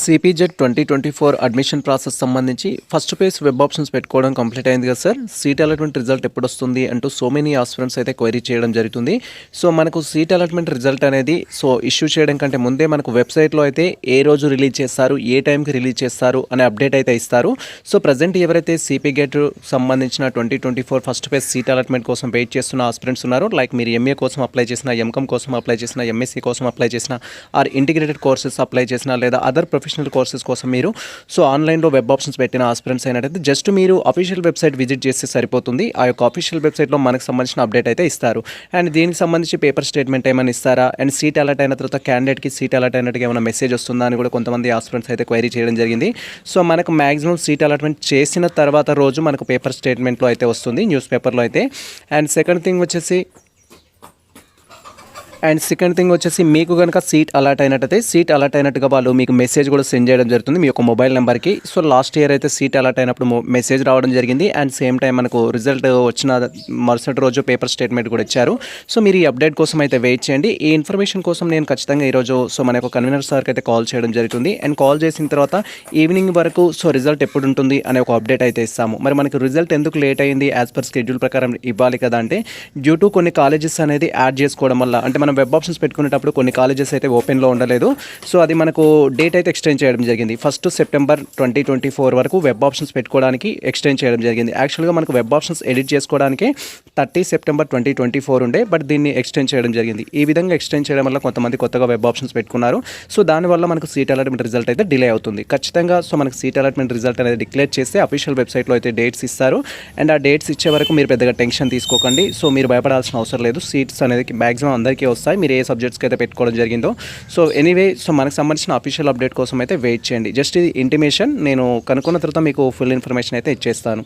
CPZ twenty twenty four admission process సంబంధించి first phase web options పెట్టుకోవడం complete అయింది కదా సార్. సీట్ అలాట్మెంట్ రిజల్ట్ ఎప్పుడు వస్తుంది అంటూ సో మెనీ ఆస్పిరెంట్స్ అయితే క్వైరీ చేయడం జరుగుతుంది. సో మనకు సీట్ అలాట్మెంట్ రిజల్ట్ అనేది సో ఇష్యూ చేయడం కంటే ముందే మనకు వెబ్సైట్లో అయితే ఏ రోజు రిలీజ్ చేస్తారు ఏ టైంకి రిలీజ్ చేస్తారు అనే అప్డేట్ అయితే ఇస్తారు. సో ప్రజెంట్ ఎవరైతే సిపి గేట్ సంబంధించిన twenty twenty four first phase seat allotment కోసం వెయిట్ చేస్తున్న ఆస్పిరెంట్స్ ఉన్నారు లైక్ మీరు ఎంఏ కోసం అప్లై చేసిన ఎంకమ్ కోసం అప్లై చేసిన ఎంఎస్సీ కోసం అప్లై చేసిన ఆర్ ఇంటిగ్రేటెడ్ కోర్సెస్ అప్లై చేసిన లేదా అదర్ ప్రొఫెషనల్ కోర్సెస్ కోసం మీరు. సో ఆన్లైన్లో వెబ్ ఆప్షన్స్ పెట్టిన ఆస్పిరెంట్స్ అయినట్టయితే జస్ట్ మీరు అఫీషియల్ వెబ్సైట్ విజిట్ చేస్తే సరిపోతుంది. ఆ యొక్క అఫీషియల్ వెబ్సైట్లో మనకు సంబంధించిన అప్డేట్ అయితే ఇస్తారు. అండ్ దీనికి సంబంధించి పేపర్ స్టేట్మెంట్ ఏమైనా ఇస్తారా? అండ్ సీట్ అలర్ట్ అయిన తర్వాత క్యాండిడేట్కి సీట్ అలర్ట్ అయినట్టుగా ఏమైనా మెసేజ్ వస్తుందా అని కూడా కొంతమంది ఆస్పిరెంట్స్ అయితే క్వైరీ చేయడం జరిగింది. సో మనకు మాక్సిమం సీట్ అలాట్మెంట్ చేసిన తర్వాత రోజు మనకు పేపర్ స్టేట్మెంట్లో అయితే వస్తుంది న్యూస్ పేపర్లో అయితే. అండ్ సెకండ్ థింగ్ వచ్చేసి అండ్ సెకండ్ థింగ్ వచ్చేసి మీకు కనుక సీట్ అలాట్ అయినట్టయితే సీట్ అలాట్ అయినట్టుగా వాళ్ళు మీకు మెసేజ్ కూడా సెండ్ చేయడం జరుగుతుంది. మీ యొక్క మొబైల్ నెంబర్కి. సో లాస్ట్ ఇయర్ అయితే సీట్ అలాట్ అయినప్పుడు మెసేజ్ రావడం జరిగింది. అండ్ సేమ్ టైం మనకు రిజల్ట్ వచ్చిన మరుసటి రోజు పేపర్ స్టేట్మెంట్ కూడా ఇచ్చారు. సో మీరు ఈ అప్డేట్ కోసం అయితే వెయిట్ చేయండి. ఈ ఇన్ఫర్మేషన్ కోసం నేను ఖచ్చితంగా ఈరోజు సో మన యొక్క కన్వీనర్ సార్కి అయితే కాల్ చేయడం జరుగుతుంది. అండ్ కాల్ చేసిన తర్వాత ఈవినింగ్ వరకు సో రిజల్ట్ ఎప్పుడు ఉంటుంది అనే ఒక అప్డేట్ అయితే ఇస్తాము. మరి మనకి రిజల్ట్ ఎందుకు లేట్ అయింది యాజ్ పర్ స్కెడ్యూల్ ప్రకారం ఇవ్వాలి కదా అంటే డ్యూ టు కొన్ని కాలేజెస్ అనేది యాడ్ చేసుకోవడం వల్ల అంటే మనం వెబ్ ఆప్షన్స్ పెట్టుకునేటప్పుడు కొన్ని కాలేజెస్ అయితే ఓపెన్లో ఉండలేదు. సో అది మనకు డేట్ అయితే ఎక్స్టెండ్ చేయడం జరిగింది. First September twenty twenty four వరకు వెబ్ ఆప్షన్స్ పెట్టుకోవడానికి ఎక్స్టెండ్ చేయడం జరిగింది. యాక్చువల్గా మనకు వెబ్ ఆప్షన్స్ ఎడిట్ చేసుకోవడానికి thirty September twenty twenty four ఉండే బట్ దీన్ని ఎక్స్టెండ్ చేయడం జరిగింది. ఈ విధంగా ఎక్స్టెండ్ చేయడం వల్ల కొంతమంది కొత్తగా వెబ్ ఆప్షన్స్ పెట్టుకున్నారు. సో దానివల్ల మనకు సీట్ అలాట్మెంట్ రిజల్ట్ అయితే డిలే అవుతుంది. ఖచ్చితంగా సో మనకు సీట్ అలాట్మెంట్ రిజల్ట్ అనేది డిక్లేర్ చేస్తే అఫీషియల్ వెబ్సైట్లో అయితే డేట్స్ ఇస్తారు. అండ్ ఆ డేట్స్ ఇచ్చే వరకు మీరు పెద్దగా టెన్షన్ తీసుకోకండి. సో మీరు భయపడాల్సిన అవసరం లేదు. సీట్స్ అనేది మాక్సిమం అందరికీ వస్తాయి. మీరు ఏ సబ్జెక్ట్స్కి అయితే పెట్టుకోవడం జరిగిందో. సో ఎనీవే సో మనకు సంబంధించిన అఫీషియల్ అప్డేట్ కోసం అయితే వెయిట్ చేయండి. జస్ట్ ఇది ఇంటిమేషన్ నేను కనుక్కున్న తర్వాత మీకు ఫుల్ ఇన్ఫర్మేషన్ అయితే ఇచ్చేస్తాను.